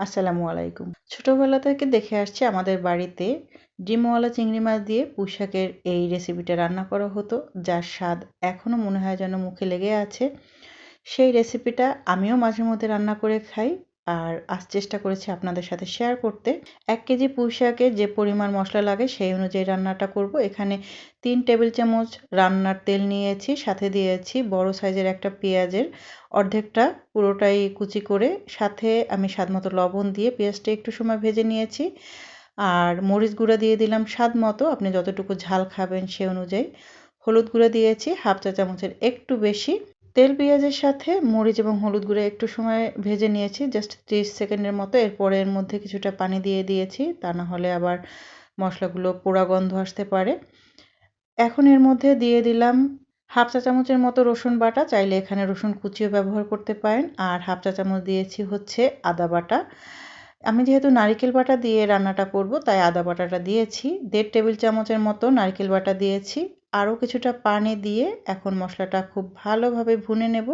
আসসালামু আলাইকুম। ছোটোবেলা থেকে দেখে আসছি আমাদের বাড়িতে ডিমওয়ালা চিংড়ি মাছ দিয়ে পুঁইশাকের এই রেসিপিটা রান্না করা হতো, যার স্বাদ এখনও মনে হয় যেন মুখে লেগে আছে। সেই রেসিপিটা আমিও মাঝে মধ্যে রান্না করে খাই। আর আজ চেষ্টা করেছি আপনাদের সাথে শেয়ার করতে। এক কেজি পুঁই শাকে যে পরিমাণ মশলা লাগে সেই অনুযায়ী রান্নাটা করব। এখানে তিন টেবিল চামচ রান্নার তেল নিয়েছি, সাথে দিয়েছি বড় সাইজের একটা পেঁয়াজের অর্ধেকটা। পুরোটাই কুচি করে, সাথে আমি স্বাদ মতো লবণ দিয়ে পেঁয়াজটা একটু সময় ভেজে নিয়েছি। আর মরিচ গুঁড়া দিয়ে দিলাম স্বাদ মতো আপনি যতটুকু ঝাল খাবেন সে অনুযায়ী। হলুদ গুঁড়া দিয়েছি, হাফ চা চামচের একটু বেশি। তেল পেঁয়াজের সাথে মরিচ এবং হলুদ গুঁড়ো একটু সময় ভেজে নিয়েছি জাস্ট ত্রিশ সেকেন্ডের মতো। এরপরে এর মধ্যে কিছুটা পানি দিয়ে দিয়েছি, তা না হলে আবার মশলাগুলো পোড়া গন্ধ আসতে পারে। এখন এর মধ্যে দিয়ে দিলাম হাফ চা চামচের মতো রসুন বাটা, চাইলে এখানে রসুন কুচিও ব্যবহার করতে পারেন। আর হাফ চা চামচ দিয়েছি হচ্ছে আদা বাটা। আমি যেহেতু নারিকেল বাটা দিয়ে রান্নাটা করব, তাই আদা বাটাটা দিয়েছি। দেড় টেবিল চামচের মতো নারকেল বাটা দিয়েছি। আরও কিছুটা পানি দিয়ে এখন মশলাটা খুব ভালোভাবে ভুনে নেব।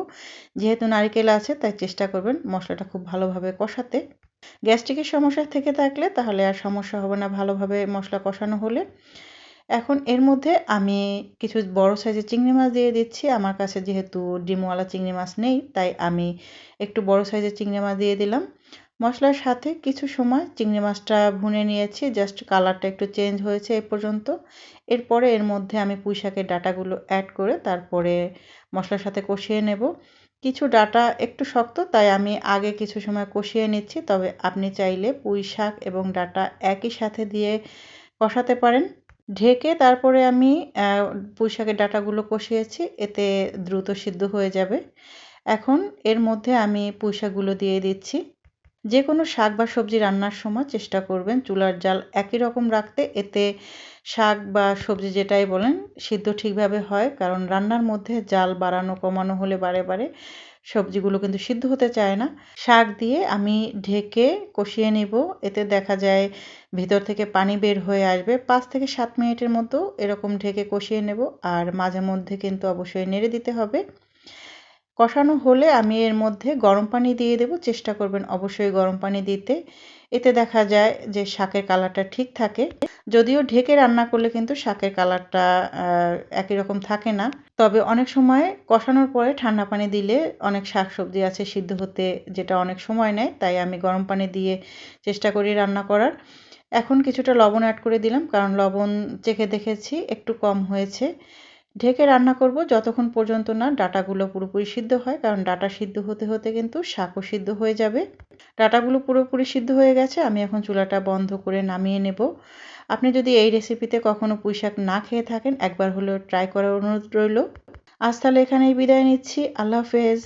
যেহেতু নারকেল আছে, তাই চেষ্টা করবেন মশলাটা খুব ভালোভাবে কষাতে। গ্যাস্ট্রিকের সমস্যা থেকে থাকলে তাহলে আর সমস্যা হবে না ভালোভাবে মশলা কষানো হলে। এখন এর মধ্যে আমি কিছু বড় সাইজের চিংড়ি মাছ দিয়ে দিচ্ছি। আমার কাছে যেহেতু ডিমওয়ালা চিংড়ি মাছ নেই, তাই আমি একটু বড় সাইজের চিংড়ি মাছ দিয়ে দিলাম। মশলার সাথে কিছু সময় চিংড়ি মাছটা ভুনে নিয়েছি। জাস্ট কালারটা একটু চেঞ্জ হয়েছে এ পর্যন্ত। এরপরে এর মধ্যে আমি পুঁই শাকের ডাটাগুলো অ্যাড করে তারপরে মশলার সাথে কষিয়ে নেব। কিছু ডাটা একটু শক্ত, তাই আমি আগে কিছু সময় কষিয়ে নিচ্ছি। তবে আপনি চাইলে পুঁই শাক এবং ডাটা একই সাথে দিয়ে কষাতে পারেন। ঢেকে তারপরে আমি পুঁই শাকের ডাটাগুলো কষিয়েছি। এতে দ্রুত সিদ্ধ হয়ে যাবে। এখন এর মধ্যে আমি পুঁই শাকগুলো দিয়ে দিচ্ছি। যে কোনো শাক বা সবজি রান্নার সময় চেষ্টা করবেন চুলার জাল একই রকম রাখতে। এতে শাক বা সবজি যেটাই বলেন সিদ্ধ ঠিকভাবে হয়, কারণ রান্নার মধ্যে জাল বাড়ানো, কমানো হলে বারে বারে সবজিগুলো কিন্তু সিদ্ধ হতে চায় না। শাক দিয়ে আমি ঢেকে কষিয়ে নেব। এতে দেখা যায় ভিতর থেকে পানি বের হয়ে আসবে। পাঁচ থেকে সাত মিনিটের মতো এরকম ঢেকে কষিয়ে নেব। আর মাঝে মধ্যে কিন্তু অবশ্যই নেড়ে দিতে হবে। কষানো হলে আমি এর মধ্যে গরম পানি দিয়ে দেব, চেষ্টা করবেন অবশ্যই গরম পানি দিতে। এতে দেখা যায় যে শাকের কালারটা ঠিক থাকে। যদিও ঢেকে রান্না করলে কিন্তু শাকের কালারটা একই রকম থাকে না। তবে অনেক সময় কষানোর পরে ঠান্ডা পানি দিলে অনেক শাক সবজি আছে সিদ্ধ হতে যেটা অনেক সময় নেয়, তাই আমি গরম পানি দিয়ে চেষ্টা করি রান্না করার। এখন কিছুটা লবণ অ্যাড করে দিলাম, কারণ লবণ চেখে দেখেছি একটু কম হয়েছে। ঢেকে রান্না করব যতক্ষণ পর্যন্ত না ডাটাগুলো পুরোপুরি সিদ্ধ হয়, কারণ ডাটা সিদ্ধ হতে হতে কিন্তু শাকও সিদ্ধ হয়ে যাবে। ডাটাগুলো পুরোপুরি সিদ্ধ হয়ে গেছে, আমি এখন চুলাটা বন্ধ করে নামিয়ে নেব। আপনি যদি এই রেসিপিতে কখনো পুঁই শাক না খেয়ে থাকেন, একবার হলেও ট্রাই করার অনুরোধ রইল। আজ তাহলে এখানেই বিদায় নিচ্ছি। আল্লাহ হাফেজ।